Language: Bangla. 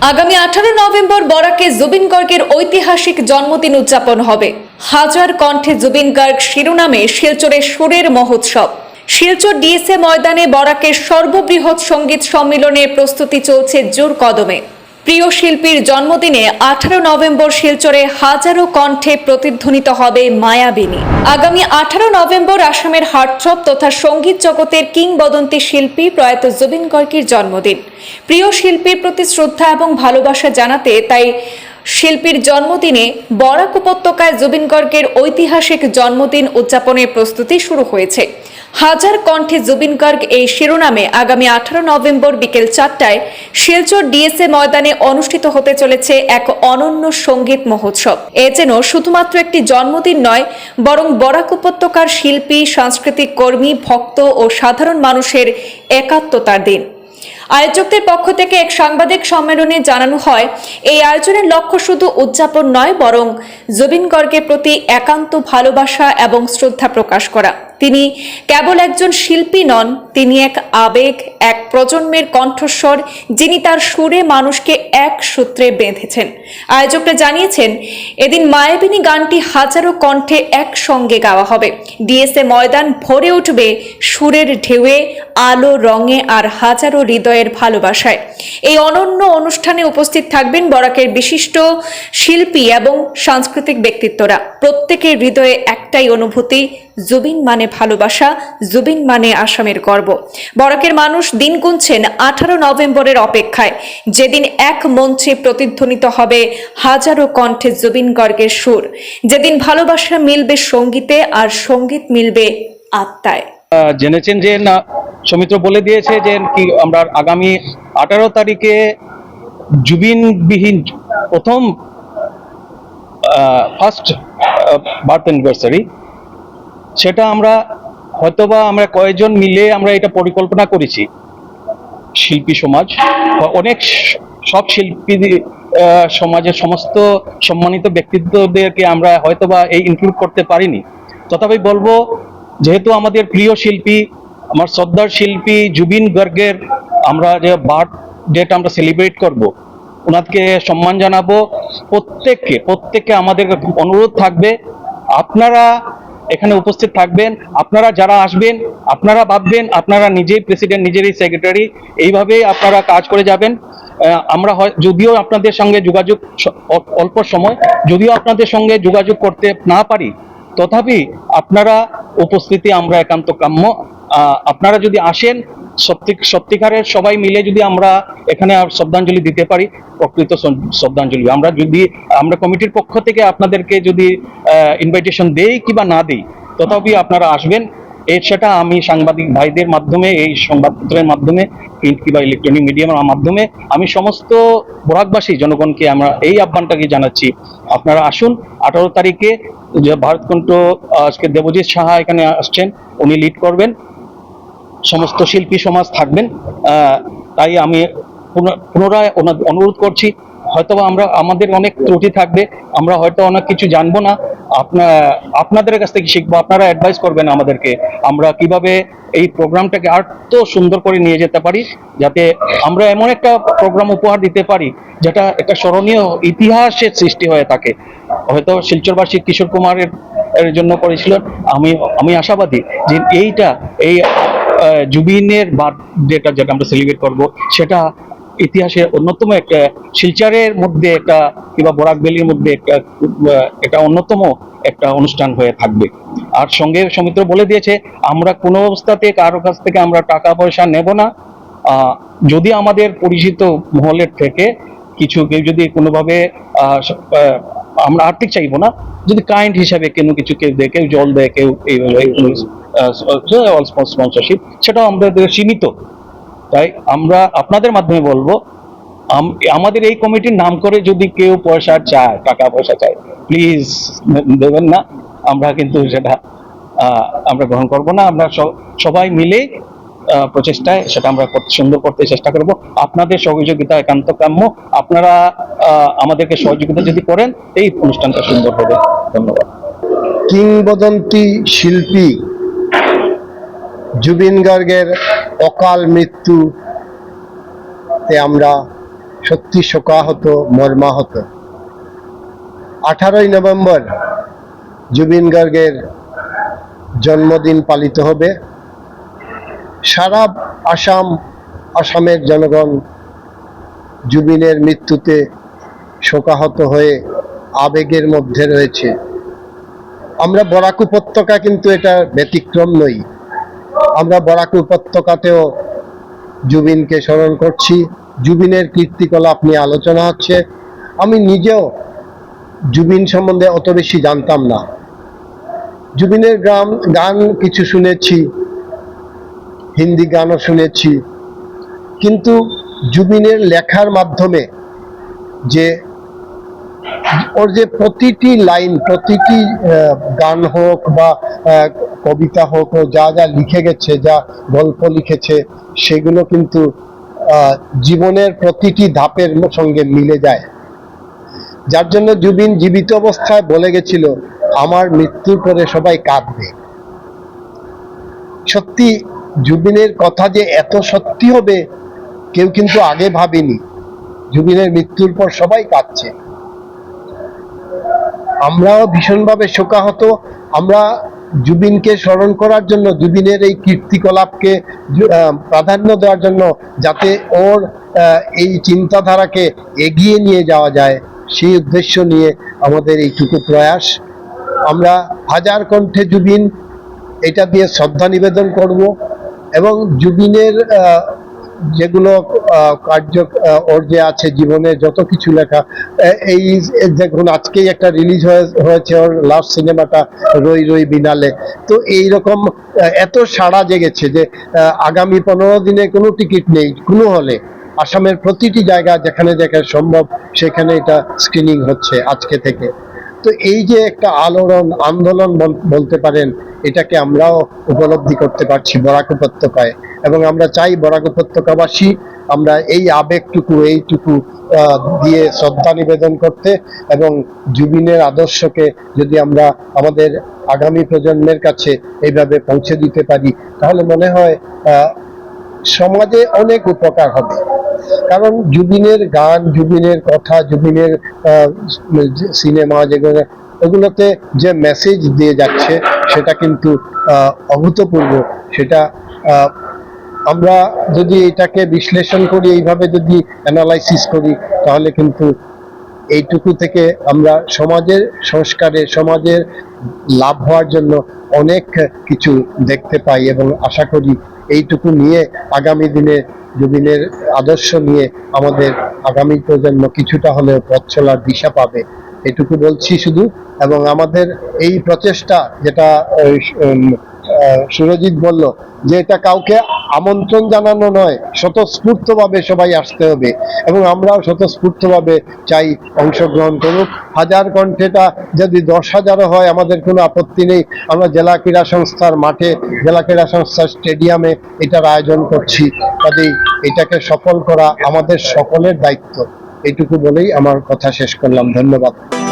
আগামী আঠারো নভেম্বর বরাকে জুবিন গর্গের ঐতিহাসিক জন্মদিন উদযাপন হবে। হাজার কণ্ঠে জুবিন গার্গ শিরোনামে শিলচরের সুরের মহোৎসব। শিলচর ডিএসএ ময়দানে বরাকের সর্ববৃহৎ সংগীত সম্মিলনের প্রস্তুতি চলছে জোর কদমে। প্রিয় শিল্পীর জন্মদিনে আঠারো নভেম্বর শিলচরে হাজারো কণ্ঠে প্রতিধ্বনিত হবে মায়াবিনী। আগামী আঠারো নভেম্বর আসামের হার্টচপ তথা সংগীত জগতের কিংবদন্তি শিল্পী প্রয়াত জুবিন গর্গের জন্মদিন। প্রিয় শিল্পীর প্রতি শ্রদ্ধা এবং ভালোবাসা জানাতে তাই শিল্পীর জন্মদিনে বরাক উপত্যকায় জুবিন গর্গের ঐতিহাসিক জন্মদিন উদযাপনের প্রস্তুতি শুরু হয়েছে। হাজার কণ্ঠে জুবিন গর্গ এই শিরোনামে আগামী আঠারো নভেম্বর বিকেল চারটায় শিলচর ডিএসএ ময়দানে অনুষ্ঠিত হতে চলেছে এক অনন্য সংগীত মহোৎসব। এ যেন শুধুমাত্র একটি জন্মদিন নয়, বরং বরাক উপত্যকার শিল্পী, সাংস্কৃতিক কর্মী, ভক্ত ও সাধারণ মানুষের একাত্মতার দিন। আয়োজকদের পক্ষ থেকে এক সাংবাদিক সম্মেলনে জানানো হয়, এই আয়োজনের লক্ষ্য শুধু উদযাপন নয়, বরং জুবিন গর্গের প্রতি একান্ত ভালোবাসা এবং শ্রদ্ধা প্রকাশ করা। তিনি কেবল একজন শিল্পী নন, তিনি এক আবেগ, এক প্রজন্মের কণ্ঠস্বর, যিনি তার সুরে মানুষকে এক সূত্রে বেঁধেছেন। আয়োজকরা জানিয়েছেন, এদিন মায়াবিনী গানটি হাজারো কণ্ঠে একসঙ্গে গাওয়া হবে। ডিএসএ ময়দান ভরে উঠবে সুরের ঢেউয়ে, আলো, রঙে আর হাজারো হৃদয়ের ভালোবাসায়। এই অনন্য অনুষ্ঠানে উপস্থিত থাকবেন বরাকের বিশিষ্ট শিল্পী এবং সাংস্কৃতিক ব্যক্তিত্বরা। প্রত্যেকের হৃদয়ে একটাই অনুভূতি, জুবিন মানে ভালোবাসা, জুবিন মানে আসামের গর্ব। বরাকের মানুষ দিন গুনছেন আঠারো নভেম্বরের অপেক্ষায়। যেদিন এক মঞ্চে প্রতিধ্বনিত হবে হাজারো কণ্ঠে জুবিন গর্গের সুর। যেদিন ভালোবাসা মিলবে সঙ্গীতে আর সংগীত মিলবে আত্মায়। জেনেছেন যে না, সৌমিত্র বলে দিয়েছে যে কি আমরা আগামী আঠারো তারিখে জুবিনবিহীন প্রথম ফার্স্ট বার্থ অ্যানিভার্সারি সেটা আমরা হয়তোবা আমরা কয়েকজন মিলে আমরা এটা পরিকল্পনা করেছি। শিল্পী সমাজ অনেক সব শিল্পী সমাজের সমস্ত সম্মানিত ব্যক্তিত্বদেরকে আমরা হয়তোবা এই ইনক্লুড করতে পারিনি। তথাপি বলব, যেহেতু আমাদের প্রিয় শিল্পী, আমার শ্রদ্ধার শিল্পী জুবিন গর্গের আমরা যে বার্থ ডেট আমরা সেলিব্রেট করব, ওনাকে সম্মান জানাব। প্রত্যেককে প্রত্যেককে আমাদের অনুরোধ থাকবে, আপনারা এখানে উপস্থিত থাকবেন। আপনারা যারা আসবেন, আপনারা ভাববেন, আপনারা নিজেই প্রেসিডেন্ট নিজেরই সেক্রেটারি এইভাবেই আপনারা কাজ করে যাবেন। আমরা হয়, যদিও আপনাদের সঙ্গে যোগাযোগ অল্প সময়, যদিও আপনাদের সঙ্গে যোগাযোগ করতে না পারি, তথাপি আপনারা উপস্থিতি আমরা একান্ত কাম্য আপনারা যদি আসেন, সত্যি সত্যিকারের সবাই মিলে যদি আমরা এখানে শ্রদ্ধাঞ্জলি দিতে পারি, প্রকৃত শ্রদ্ধাঞ্জলি। আমরা যদি আমরা কমিটির পক্ষ থেকে আপনাদেরকে যদি ইনভাইটেশন দেই কিংবা না দেই, তথাপি আপনারা আসবেন। এর সেটা আমি সাংবাদিক ভাইদের মাধ্যমে, এই সংবাদপত্রের মাধ্যমে প্রিন্ট কিংবা ইলেকট্রনিক মিডিয়ামের মাধ্যমে, আমি সমস্ত বরাকবাসী, জনগণকে আমরা এই আহ্বানটাকে জানাচ্ছি। আপনারা আসুন, আঠারো তারিখে যে ভারতকণ্ঠ আজকে দেবজিৎ সাহা এখানে আসছেন, উনি লিড করবেন। সমস্ত শিল্পী সমাজ থাকবেন তাই আমি পুনরায় অনুরোধ করছি, হয়তোবা আমরা, আমাদের অনেক ত্রুটি থাকবে, আমরা হয়তো অনেক কিছু জানব না আপনার আপনাদের কাছ থেকে শিখব, আপনারা অ্যাডভাইস করবেন আমাদেরকে, আমরা কীভাবে এই প্রোগ্রামটাকে আর তো সুন্দর করে নিয়ে যেতে পারি, যাতে আমরা এমন একটা প্রোগ্রাম উপহার দিতে পারি, যেটা একটা স্মরণীয় ইতিহাসের সৃষ্টি হয়ে থাকে। হয়তো শিলচরবাসী কিশোর কুমারের জন্য করেছিলেন আমি আমি আশাবাদী যে এইটা, এই জুবিনের বার্থডেটা যেটা আমরা সেলিব্রেট করব, সেটা ইতিহাসের অন্যতম একটা, শিলচারের মধ্যে একটা কিংবা বরাক ভ্যালির মধ্যে একটা একটা অন্যতম একটা অনুষ্ঠান হয়ে থাকবে। আর সঙ্গে সমিত্র বলে দিয়েছে, আমরা কোনো অবস্থাতে কারও কাছ থেকে আমরা টাকা পয়সা নেব না। যদি আমাদের পরিচিত মহলের থেকে কিছু, কেউ যদি কোনোভাবে আমরা আর্থিক চাইব না। যদি কাইন্ড হিসাবে কেন কিছু কেউ দেয়, কেউ জল দেয়, কেউ স্পন্সরশিপ সেটাও আমাদের সীমিত। তাই আমরা আপনাদের মাধ্যমে বলব আমাদের এই কমিটির নাম করে যদি কেউ পয়সা চায়, টাকা পয়সা চায় প্লিজ দেবেন না। আমরা কিন্তু সেটা আমরা গ্রহণ করব না। আমরা সবাই মিলে প্রচেষ্টায়, সেটা আমরা সুন্দর করতে চেষ্টা করব। আপনাদের সহযোগিতা, একান্ত কাম্য। আপনারা আমাদেরকে সহযোগিতা যদি করেন, এই অনুষ্ঠানটা সুন্দর হবে। ধন্যবাদ। কিংবদন্তি শিল্পী জুবিন গার্গের অকাল মৃত্যুতে আমরা সত্যি শোকাহত, মর্মাহত। আঠারোই নভেম্বর জুবিন গার্গের জন্মদিন পালিত হবে। সারা আসাম, আসামের জনগণ জুবিনের মৃত্যুতে শোকাহত হয়ে আবেগের মধ্যে রয়েছে। আমরা বরাক উপত্যকা কিন্তু এটা ব্যতিক্রম নই। আমরা বরাক উপত্যকাতেও জুবিনকে স্মরণ করছি। জুবিনের কীর্তিকলাপ নিয়ে আলোচনা হচ্ছে। আমি নিজেও জুবিন সম্বন্ধে অত বেশি জানতাম না। জুবিনের গ্রাম, গান কিছু শুনেছি। হিন্দি গানও শুনেছি। কিন্তু জুবিনের লেখার মাধ্যমে যে ওর যে প্রতিটি লাইন, প্রতিটি গান হোক বা কবিতা হোক যা যা লিখে গেছে, যা গল্প লিখেছে, সেগুলো কিন্তু জীবনের প্রতিটি ধাপের সঙ্গে মিলে যায়। যার জন্য জুবিন জীবিত অবস্থায় বলে গেছিল, আমার মৃত্যুর পরে সবাই কাঁদবে। সত্যি জুবিনের কথা যে এত সত্যি হবে, কেউ কিন্তু আগে ভাবেনি। জুবিনের মৃত্যুর পর সবাই কাঁদছে। আমরাও ভীষণভাবে শোকাহত। আমরা জুবিনকে স্মরণ করার জন্য, জুবিনের এই কীর্তিকলাপকে প্রাধান্য দেওয়ার জন্য যাতে ওর এই চিন্তাধারাকে এগিয়ে নিয়ে যাওয়া যায়, সেই উদ্দেশ্য নিয়ে আমাদের এইটুকু প্রয়াস। আমরা হাজার কণ্ঠে জুবিন, এটা দিয়ে শ্রদ্ধা নিবেদন করব। এবং জুবিনের যেগুলো কার্য ওর যে আছে জীবনে যত কিছু লেখা এই দেখুন, আজকেই একটা রিলিজ হয়েছে ওর লাস্ট সিনেমাটা রই রই বিনালে। তো এই রকম এত সাড়া জেগেছে যে আগামী পনেরো দিনে কোনো টিকিট নেই, কোনো হলে। আসামের প্রতিটি জায়গা যেখানে যেখানে সম্ভব, সেখানে এটা স্ক্রিনিং হচ্ছে আজকে থেকে। তো এই যে একটা আলোড়ন, আন্দোলন বলতে পারেন, এটাকে আমরাও উপলব্ধি করতে পারছি বরাক উপত্যকায়। এবং আমরা চাই বরাক উপত্যকাবাসী আমরা এই আবেগটুকু, এইটুকু দিয়ে শ্রদ্ধা নিবেদন করতে এবং জুবিনের আদর্শকে যদি আমরা আমাদের আগামী প্রজন্মের কাছে এইভাবে পৌঁছে দিতে পারি, তাহলে মনে হয় সমাজে অনেক উপকার হবে। কারণ জুবিনের গান, জুবিনের কথা, জুবিনের সিনেমা যেগুলো, ওগুলোতে যে মেসেজ দিয়ে যাচ্ছে সেটা কিন্তু অভূতপূর্ব। সেটা আমরা যদি এটাকে বিশ্লেষণ করি, এইভাবে যদি অ্যানালাইসিস করি, তাহলে কিন্তু এইটুকু থেকে আমরা সমাজের সংস্কারে, সমাজের লাভ হওয়ার জন্য অনেক কিছু দেখতে পাই এবং আশা করি এইটুকু নিয়ে আগামী দিনে জুবিনের আদর্শ নিয়ে আমাদের আগামী প্রজন্ম কিছুটা হলেও পথ চলার দিশা পাবে। এটুকু বলছি শুধু, এবং আমাদের এই প্রচেষ্টা যেটা সুরজিৎ বলল যে এটা কাউকে আমন্ত্রণ জানানো নয়, স্বতঃস্ফূর্তভাবে সবাই আসতে হবে এবং আমরাও স্বতঃস্ফূর্তভাবে চাই অংশগ্রহণ করুক। হাজার কণ্ঠেটা যদি দশ হাজারও হয়, আমাদের কোনো আপত্তি নেই। আমরা জেলা ক্রীড়া সংস্থার মাঠে, জেলা ক্রীড়া সংস্থার স্টেডিয়ামে এটার আয়োজন করছি। কাজেই এটাকে সফল করা আমাদের সকলের দায়িত্ব। এটুকু বলেই আমার কথা শেষ করলাম। ধন্যবাদ।